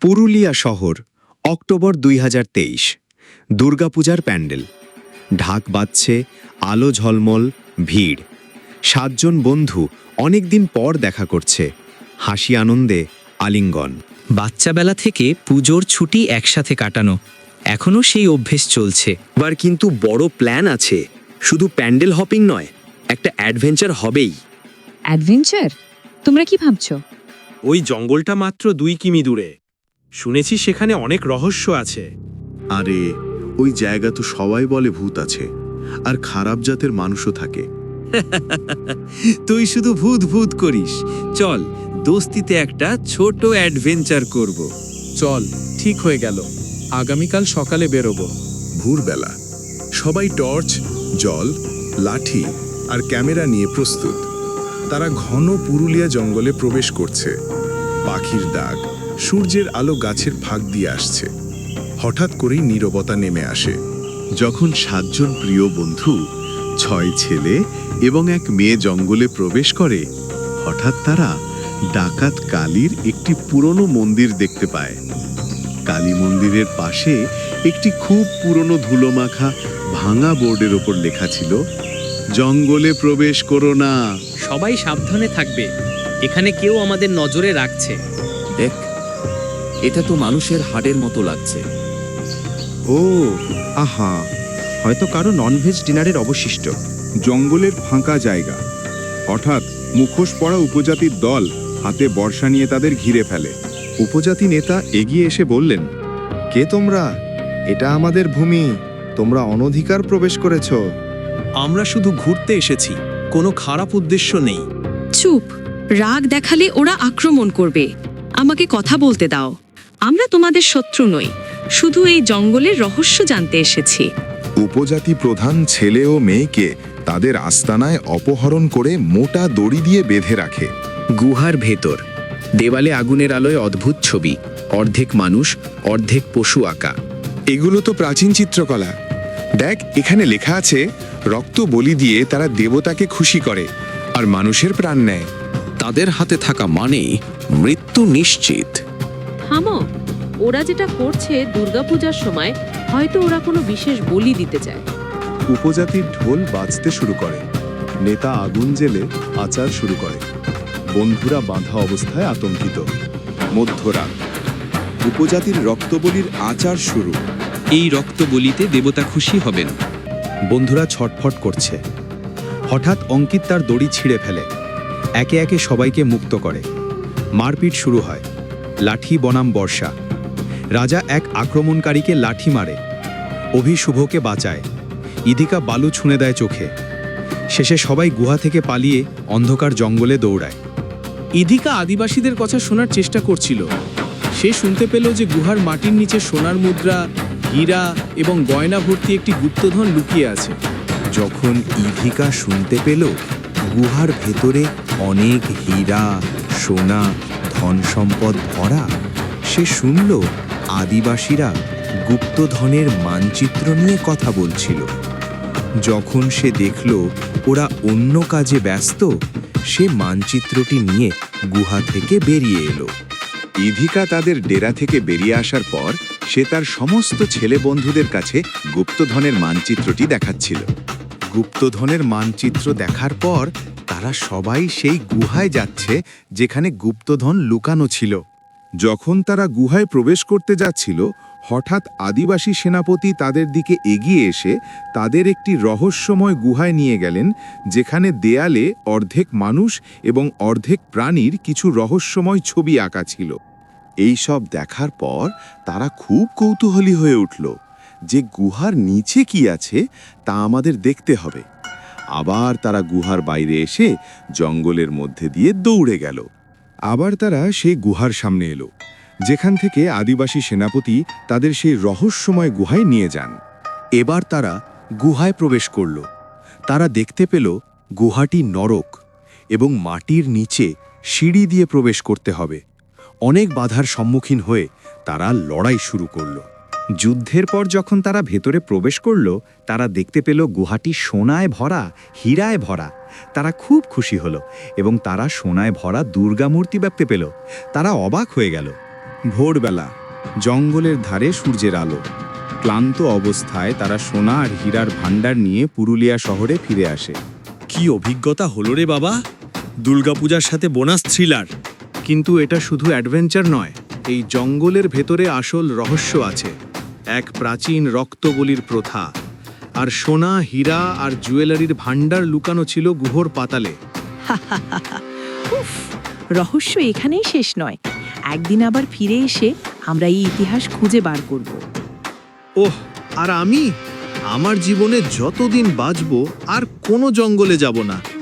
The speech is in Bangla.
পুরুলিয়া শহর অক্টোবর দুই হাজার তেইশ। দুর্গাপূজার প্যান্ডেল। ঢাক বাজছে আলো ঝলমল ভিড়। সাতজন বন্ধু অনেকদিন পর দেখা করছে। হাসি আনন্দে আলিঙ্গন। বাচ্চাবেলা থেকে পুজোর ছুটি একসাথে কাটানো। এখনও সেই অভ্যেস চলছে। এবার কিন্তু বড় প্ল্যান আছে। শুধু প্যান্ডেল হপিং নয় একটা অ্যাডভেঞ্চার হবেই। অ্যাডভেঞ্চার? তোমরা কি ভাবছ? ওই জঙ্গলটা মাত্র দুই কিমি দূরে। শুনেছি সেখানে অনেক রহস্য আছে। আরে ওই জায়গা তো সবাই বলে ভূত আছে আর খারাপ জাতের মানুষও থাকে। তুই শুধু ভূত ভূত করিস। চল দোস্তিতে একটা ছোট অ্যাডভেঞ্চার করব। চল ঠিক হয়ে গেল। আগামীকাল সকালে বেরোবো। ভোরবেলা। সবাই টর্চ জল লাঠি আর ক্যামেরা নিয়ে প্রস্তুত। তারা ঘন পুরুলিয়া জঙ্গলে প্রবেশ করছে। পাখির ডাক, সূর্যের আলো গাছের ফাঁক দিয়ে আসছে। হঠাৎ করেই নীরবতা নেমে আসে। যখন সাতজন প্রিয় বন্ধু, ছয় ছেলে এবং এক মেয়ে জঙ্গলে প্রবেশ করে, হঠাৎ তারা ডাকাত কালীর একটি পুরনো মন্দির দেখতে পায়। কালী মন্দিরের পাশে একটি খুব পুরনো ধুলোমাখা ভাঙা বোর্ডের ওপর লেখা ছিল জঙ্গলে প্রবেশ করো না। সবাই সাবধানে থাকবে। এখানে কেউ আমাদের নজরে রাখছে। দেখ এটা তো মানুষের হাড়ের মতো লাগছে। ও আহা হয়তো কারও ননভেজ ডিনারের অবশিষ্ট। জঙ্গলের ফাঁকা জায়গা। হঠাৎ মুখোশ পড়া উপজাতির দল হাতে বর্ষা নিয়ে তাদের ঘিরে ফেলে। উপজাতি নেতা এগিয়ে এসে বললেন কে তোমরা? এটা আমাদের ভূমি। তোমরা অনধিকার প্রবেশ করেছ। আমরা শুধু ঘুরতে এসেছি কোনো খারাপ উদ্দেশ্য নেই। চুপ রাগ দেখালে ওরা আক্রমণ করবে। আমাকে কথা বলতে দাও। আমরা তোমাদের শত্রু নই শুধু এই জঙ্গলের রহস্য জানতে এসেছি। উপজাতি প্রধান ছেলে ও মেয়েকে তাদের আস্তানায় অপহরণ করে মোটা দড়ি দিয়ে বেঁধে রাখে। গুহার ভেতর দেওয়ালে আগুনের আলোয় অদ্ভুত ছবি অর্ধেক মানুষ অর্ধেক পশু আঁকা। এগুলো তো প্রাচীন চিত্রকলা। দেখ এখানে লেখা আছে রক্ত বলি দিয়ে তারা দেবতাকে খুশি করে আর মানুষের প্রাণ নেয়। তাদের হাতে থাকা মানেই মৃত্যু নিশ্চিত। থামো ওরা যেটা করছে দুর্গাপূজার সময় হয়তো ওরা কোনো বিশেষ বলি দিতে চায়। উপজাতির ঢোল বাজতে শুরু করে। নেতা আগুন জেলে আচার শুরু করে। বন্ধুরা বাঁধা অবস্থায় আতঙ্কিত। মধ্যরাত উপজাতির রক্তবলির আচার শুরু। এই রক্ত বলিতে দেবতা খুশি হবেন। বন্ধুরা ছটফট করছে। হঠাৎ অঙ্কিত তার দড়ি ছিঁড়ে ফেলে। একে একে সবাইকে মুক্ত করে। মারপিট শুরু হয়। লাঠি, বনাম, বর্ষা। রাজা এক আক্রমণকারীকে লাঠি মারে। অভি শুভকে বাঁচায়। ইদিকা বালু ছুঁড়ে দেয় চোখে। শেষে সবাই গুহা থেকে পালিয়ে অন্ধকার জঙ্গলে দৌড়ায়। ইধিকা আদিবাসীদের কথা শোনার চেষ্টা করছিল। সে শুনতে পেল যে গুহার মাটির নিচে সোনার মুদ্রা হীরা এবং গয়না ভর্তি একটি গুপ্তধন লুকিয়ে আছে। যখন ইভিকা শুনতে পেল, গুহার ভেতরে অনেক হীরা, সোনা ধন সম্পদ ভরা, সে শুনল আদিবাসীরা গুপ্তধনের মানচিত্র নিয়ে কথা বলছিল। যখন সে দেখল ওরা অন্য কাজে ব্যস্ত, সে মানচিত্রটি নিয়ে গুহা থেকে বেরিয়ে এলো। ইধিকা তাদের ডেরা থেকে বেরিয়ে আসার পর, সে তার সমস্ত ছেলে বন্ধুদের কাছে গুপ্তধনের মানচিত্রটি দেখাচ্ছিল। গুপ্তধনের মানচিত্র দেখার পর, তারা সবাই সেই গুহায় যাচ্ছে যেখানে গুপ্তধন লুকানো ছিল। যখন তারা গুহায় প্রবেশ করতে যাচ্ছিল, হঠাৎ আদিবাসী সেনাপতি তাদের দিকে এগিয়ে এসে তাদের একটি রহস্যময় গুহায় নিয়ে গেলেন, যেখানে দেয়ালে অর্ধেক মানুষ এবং অর্ধেক প্রাণীর কিছু রহস্যময় ছবি আঁকা ছিল। এই সব দেখার পর তারা খুব কৌতূহলী হয়ে উঠল যে গুহার নিচে কি আছে তা আমাদের দেখতে হবে। আবার তারা গুহার বাইরে এসে জঙ্গলের মধ্যে দিয়ে দৌড়ে গেল। আবার তারা সেই গুহার সামনে এলো, যেখান থেকে আদিবাসী সেনাপতি তাদের সেই রহস্যময় গুহায় নিয়ে যান। এবার তারা গুহায় প্রবেশ করল। তারা দেখতে পেল গুহাটি নরক এবং মাটির নিচে সিঁড়ি দিয়ে প্রবেশ করতে হবে। অনেক বাধার সম্মুখীন হয়ে তারা লড়াই শুরু করল। যুদ্ধের পর যখন তারা ভেতরে প্রবেশ করল, তারা দেখতে পেল গুহাটি সোনায় ভরা, হীরায় ভরা। তারা খুব খুশি হলো এবং তারা সোনায় ভরা দুর্গা মূর্তি ব্যাপতে পেল। তারা অবাক হয়ে গেল। ভোরবেলা, জঙ্গলের ধারে সূর্যের আলো। ক্লান্ত অবস্থায় তারা সোনা আর হীরার ভাণ্ডার নিয়ে পুরুলিয়া শহরে ফিরে আসে। কি অভিজ্ঞতা হলো রে বাবা! দুর্গাপূজার সাথে বোনাস থ্রিলার। কিন্তু এটা শুধু অ্যাডভেঞ্চার নয় এই জঙ্গলের ভেতরে আসল রহস্য আছে এক প্রাচীন রক্তবলির প্রথা। আর সোনা হীরা আর জুয়েলারির ভাণ্ডার লুকানো ছিল গুহর পাতালে। উফ রহস্য এখানেই শেষ নয়। একদিন আবার ফিরে এসে আমরা এই ইতিহাস খুঁজে বার করব। ওহ আর আমি? আমার জীবনে যতদিন বাঁচব আর কোনো জঙ্গলে যাব না।